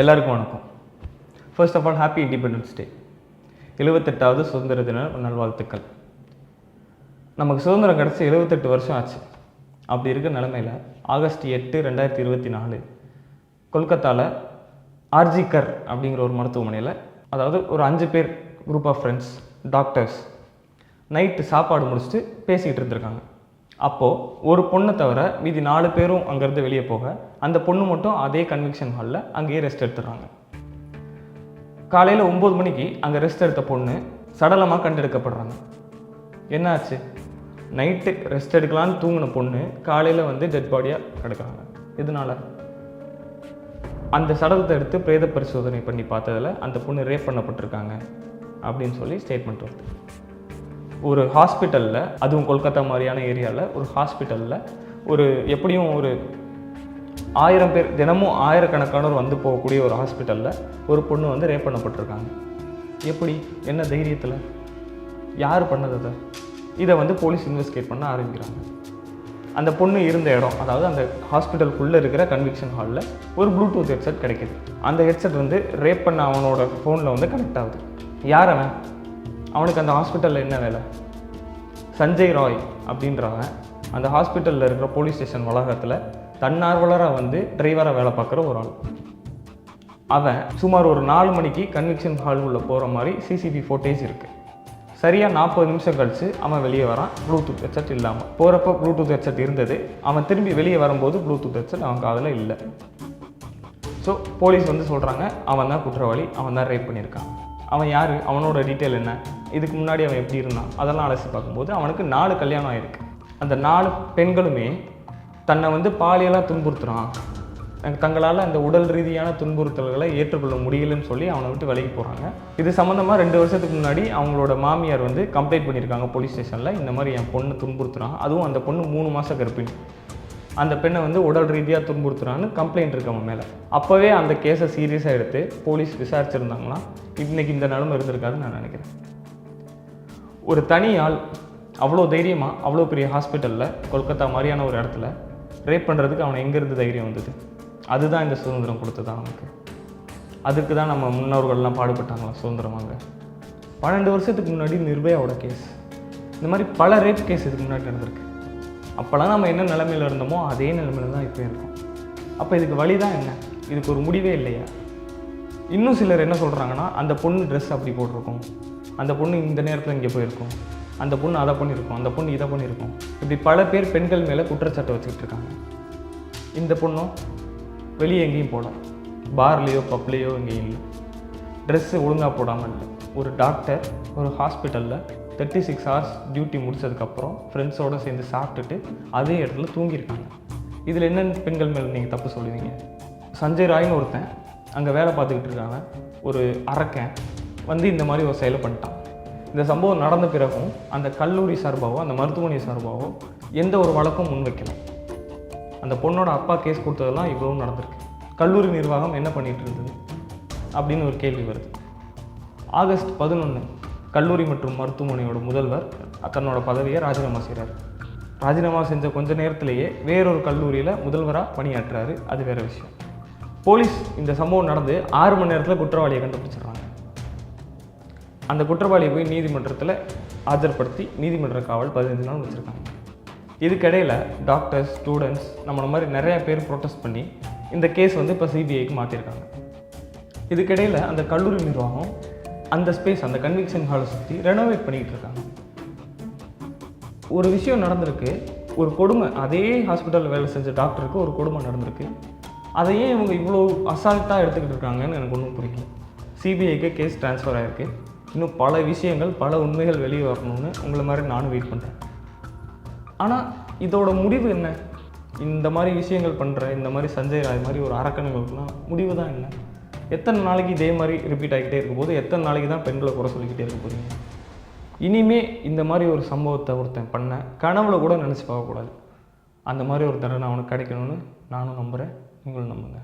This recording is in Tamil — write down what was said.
எல்லாருக்கும் வணக்கம். First of all happy independence day எழுபத்தெட்டாவது சுதந்திர தின நல்வாழ்த்துக்கள். நமக்கு சுதந்திரம் கிடச்சி எழுபத்தெட்டு வருஷம் ஆச்சு. அப்படி இருக்கிற நிலமையில் ஆகஸ்ட் எட்டு ரெண்டாயிரத்தி இருபத்தி நாலு கொல்கத்தாவில் ஆர்ஜிகர் அப்படிங்கிற ஒரு மருத்துவமனையில் அதாவது ஒரு அஞ்சு பேர் group of friends doctors night சாப்பாடு முடிச்சுட்டு பேசிக்கிட்டு இருந்திருக்காங்க. அப்போது ஒரு பொண்ணை தவிர மீதி நாலு பேரும் அங்கேருந்து வெளியே போக அந்த பொண்ணு மட்டும் அதே கன்விக்ஷன் ஹாலில் அங்கேயே ரெஸ்ட் எடுத்துடுறாங்க. காலையில் ஒம்பது மணிக்கு அங்கே ரெஸ்ட் எடுத்த பொண்ணு சடலமாக கண்டெடுக்கப்படுறாங்க. என்ன ஆச்சு நைட்டு ரெஸ்ட் எடுக்கலான்னு தூங்கின பொண்ணு காலையில் வந்து டெட் பாடியாக கிடக்குறாங்க. இதனால் அந்த சடலத்தை எடுத்து பிரேத பரிசோதனை பண்ணி பார்த்ததில் அந்த பொண்ணு ரேப் பண்ணப்பட்டிருக்காங்க அப்படின்னு சொல்லி ஸ்டேட்மெண்ட் வருது. ஒரு ஹாஸ்பிட்டலில் அதுவும் கொல்கத்தா மாதிரியான ஏரியாவில் ஒரு ஹாஸ்பிட்டலில் ஒரு எப்படியும் ஒரு ஆயிரம் பேர் தினமும் ஆயிரக்கணக்கானோர் வந்து போகக்கூடிய ஒரு ஹாஸ்பிட்டலில் ஒரு பொண்ணு வந்து ரேப் பண்ணப்பட்டிருக்காங்க. எப்படி? என்ன தைரியத்தில்? யார் பண்ணது அதை? இதை வந்து போலீஸ் இன்வெஸ்டிகேட் பண்ண ஆரம்பிக்கிறாங்க. அந்த பொண்ணு இருந்த இடம் அதாவது அந்த ஹாஸ்பிட்டலுக்குள்ளே இருக்கிற கன்விக்ஷன் ஹாலில் ஒரு ப்ளூடூத் ஹெட்செட் கிடைக்கிது. அந்த ஹெட்செட் வந்து ரேப் பண்ண அவனோட ஃபோனில் வந்து கனெக்ட் ஆகுது. யார் அவன்? அவனுக்கு அந்த ஹாஸ்பிட்டலில் என்ன வேலை? சஞ்சய் ராய் அப்படின்றவன் அந்த ஹாஸ்பிட்டலில் இருக்கிற போலீஸ் ஸ்டேஷன் வளாகத்தில் தன்னார்வலராக வந்து டிரைவராக வேலை பார்க்குற ஒரு ஆள். அவன் சுமார் ஒரு நாலு மணிக்கு கன்விக்ஷன் ஹால் உள்ளே போகிற மாதிரி சிசிபி ஃபோட்டேஜ் இருக்குது சரியாக நாற்பது நிமிஷம் கழித்து அவன் வெளியே வரான். ப்ளூடூத் ஹெட்செட் இல்லாமல் போகிறப்ப ப்ளூடூத் ஹெட்செட் இருந்தது. அவன் திரும்பி வெளியே வரும்போது ப்ளூடூத் ஹெட்செட் அவன் காதில் இல்லை. ஸோ போலீஸ் வந்து சொல்கிறாங்க அவன் தான் குற்றவாளி அவன் தான் ரேப் பண்ணியிருக்கான். அவன் யார்? அவனோட டீட்டெயில் என்ன? இதுக்கு முன்னாடி அவன் எப்படி இருந்தான்? அதெல்லாம் அலசி பார்க்கும்போது அவனுக்கு நாலு கல்யாணம் ஆயிருக்கு. அந்த நாலு பெண்களுமே தன்னை வந்து பாலியலாக துன்புறுத்துகிறான் தங்களால் அந்த உடல் ரீதியான துன்புறுத்தல்களை ஏற்றுக்கொள்ள முடியலன்னு சொல்லி அவனை விட்டு விலகி போகிறாங்க இது சம்மந்தமாக ரெண்டு வருஷத்துக்கு முன்னாடி அவங்களோட மாமியார் வந்து கம்ப்ளைண்ட் பண்ணியிருக்காங்க போலீஸ் ஸ்டேஷனில் இந்த மாதிரி என் பொண்ணு துன்புறுத்துறான். அதுவும் அந்த பொண்ணு மூணு மாதம் கருப்பின் அந்த பெண்ணை வந்து உடல் ரீதியாக துன்புறுத்துறான்னு கம்ப்ளைண்ட் இருக்கு அவன் மேலே. அப்போவே அந்த கேஸை சீரியஸாக எடுத்து போலீஸ் விசாரிச்சிருந்தாங்கன்னா இன்றைக்கி இந்த நிலமை இருந்திருக்காதுன்னு நான் நினைக்கிறேன். ஒரு தனி ஆள் அவ்வளோ தைரியமாக அவ்வளோ பெரிய ஹாஸ்பிட்டலில் கொல்கத்தா மாதிரியான ஒரு இடத்துல ரேப் பண்ணுறதுக்கு அவனை எங்கேருந்து தைரியம் வந்தது? அதுதான் இந்த சுதந்திரம் கொடுத்தது அவனுக்கு அதுக்கு தான் நம்ம முன்னோர்கள்லாம் பாடுபட்டாங்களா சுதந்திரம் வாங்க பன்னெண்டு வருஷத்துக்கு முன்னாடி நிர்பயாவோட கேஸ் இந்த மாதிரி பல ரேப் கேஸ் இதுக்கு முன்னாடி நடந்திருக்கு. அப்போல்லாம் நம்ம என்ன நிலமையில் இருந்தோமோ அதே நிலமையில தான் இப்போ இருக்கோம். அப்போ இதுக்கு வழி தான் என்ன? இதுக்கு ஒரு முடிவே இல்லையா? இன்னும் சிலர் என்ன சொல்கிறாங்கன்னா அந்த பொண்ணு ட்ரெஸ் அப்படி போட்டிருக்கும். அந்த பொண்ணு இந்த நேரத்தில் இங்கே போயிருக்கோம். அந்த பொண்ணு அதை பண்ணியிருக்கோம். அந்த பொண்ணு இதை பண்ணியிருக்கோம். இப்படி பல பேர் பெண்கள் மேலே குற்றச்சாட்டை வச்சுக்கிட்டு இருக்காங்க. இந்த பொண்ணும் வெளியே எங்கேயும் போகல. பார்லேயோ பப்லேயோ எங்கேயும் இல்லை. ட்ரெஸ்ஸு ஒழுங்காக போடாமல் இல்லை. ஒரு டாக்டர் ஒரு ஹாஸ்பிட்டலில் தேர்ட்டி சிக்ஸ் ஹவர்ஸ் டியூட்டி முடிச்சதுக்கப்புறம் ஃப்ரெண்ட்ஸோடு சேர்ந்து சாப்பிட்டுட்டு அதே இடத்துல தூங்கியிருக்காங்க. இதில் என்னென்ன பெண்கள் மேலே நீங்கள் தப்பு சொல்லுவீங்க. சஞ்சய் ராய்னு ஒருத்தன் அங்கே வேலை பார்த்துக்கிட்டு இருக்காங்க. ஒரு அரக்கன் வந்து இந்த மாதிரி ஒரு செயலை பண்ணிட்டான். இந்த சம்பவம் நடந்த பிறகும் அந்த கல்லூரி சார்பாகவோ அந்த மருத்துவமனை சார்பாவோ எந்த ஒரு வழக்கும் முன்வைக்கல. அந்த பொண்ணோட அப்பா கேஸ் கொடுத்ததெல்லாம் இவ்வளவு நடந்திருக்கு. கல்லூரி நிர்வாகம் என்ன பண்ணிகிட்டு இருந்தது? அப்படின்னு ஒரு கேள்வி வருது. ஆகஸ்ட் பதினொன்று கல்லூரி மற்றும் மருத்துவமனையோட முதல்வர் தன்னோட பதவியை ராஜினாமா செய்கிறார் ராஜினாமா செஞ்ச கொஞ்ச நேரத்திலேயே வேறொரு கல்லூரியில் முதல்வராக பணியாற்றுறாரு அது வேறு விஷயம். போலீஸ் இந்த சம்பவம் நடந்து ஆறு மணி நேரத்தில் குற்றவாளியை கண்டுபிடிச்சிடுறாங்க. அந்த குற்றவாளியை போய் நீதிமன்றத்தில் ஆஜர்படுத்தி நீதிமன்ற காவல் பதினைந்து நாள் வச்சுருக்காங்க. இதுக்கிடையில் டாக்டர்ஸ் ஸ்டூடெண்ட்ஸ் நம்மளை மாதிரி நிறையா பேர் ப்ரொட்டஸ்ட் பண்ணி இந்த கேஸ் வந்து இப்போ சிபிஐக்கு மாற்றிருக்காங்க இதுக்கிடையில் அந்த கல்லூரி நிர்வாகம் அந்த ஸ்பேஸ் அந்த கன்விக்ஷன் ஹாலை சுற்றி ரெனோவேட் பண்ணிக்கிட்டு இருக்காங்க. ஒரு விஷயம் நடந்திருக்கு. ஒரு கொடுமை அதே ஹாஸ்பிட்டலில் வேலை செஞ்ச டாக்டருக்கு ஒரு கொடுமை நடந்திருக்கு. அதையே இவங்க இவ்வளோ அசால்ட்டாக எடுத்துக்கிட்டு இருக்காங்கன்னு எனக்கு ஒன்றும் பிடிக்கும் சிபிஐக்கு கேஸ் ட்ரான்ஸ்ஃபர் ஆகிருக்கு இன்னும் பல விஷயங்கள் பல உண்மைகள் வெளியே வரணும்னு உங்களை மாதிரி நானும் வெயிட் பண்ணுறேன் ஆனால் இதோட முடிவு என்ன? இந்த மாதிரி விஷயங்கள் பண்ணுற இந்த மாதிரி சஞ்சய் ராய் மாதிரி ஒரு அரக்கணுங்களுக்குலாம் முடிவு தான் என்ன? எத்தனை நாளைக்கு இதே மாதிரி ரிப்பீட் ஆகிக்கிட்டே இருக்கும்போது எத்தனை நாளைக்கு தான் பெண்களை குறை சொல்லிக்கிட்டே இருக்க போகிறீங்க இனிமே இந்த மாதிரி ஒரு சம்பவத்தை ஒருத்தன் பண்ண கனவுல கூட நினச்சி பார்க்கக்கூடாது. அந்த மாதிரி ஒரு தடவை அவனுக்கு கிடைக்கணும்னு நானும் நம்புகிறேன் நீங்களும் நம்புங்க.